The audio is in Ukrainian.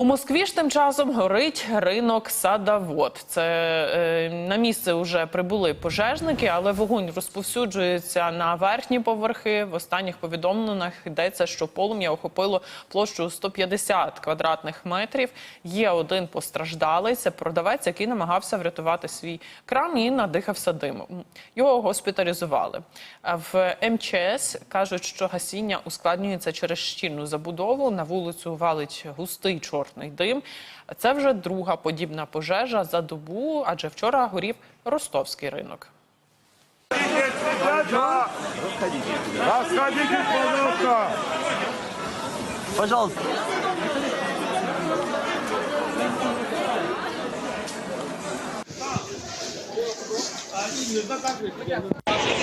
У Москві ж тим часом горить ринок Садавод. Це е, на місце вже прибули пожежники, але вогонь розповсюджується на верхні поверхи. В останніх повідомленнях йдеться, що полум'я охопило площу 150 квадратних метрів. Є один постраждалий. Це продавець, який намагався врятувати свій крам і надихався димом. Його госпіталізували. В МЧС кажуть, що гасіння ускладнюється через щільну забудову. На вулицю валить густий чорний дим. Це вже друга подібна пожежа за добу, адже вчора горів ростовський ринок. Пожалуйста. Пожалуйста.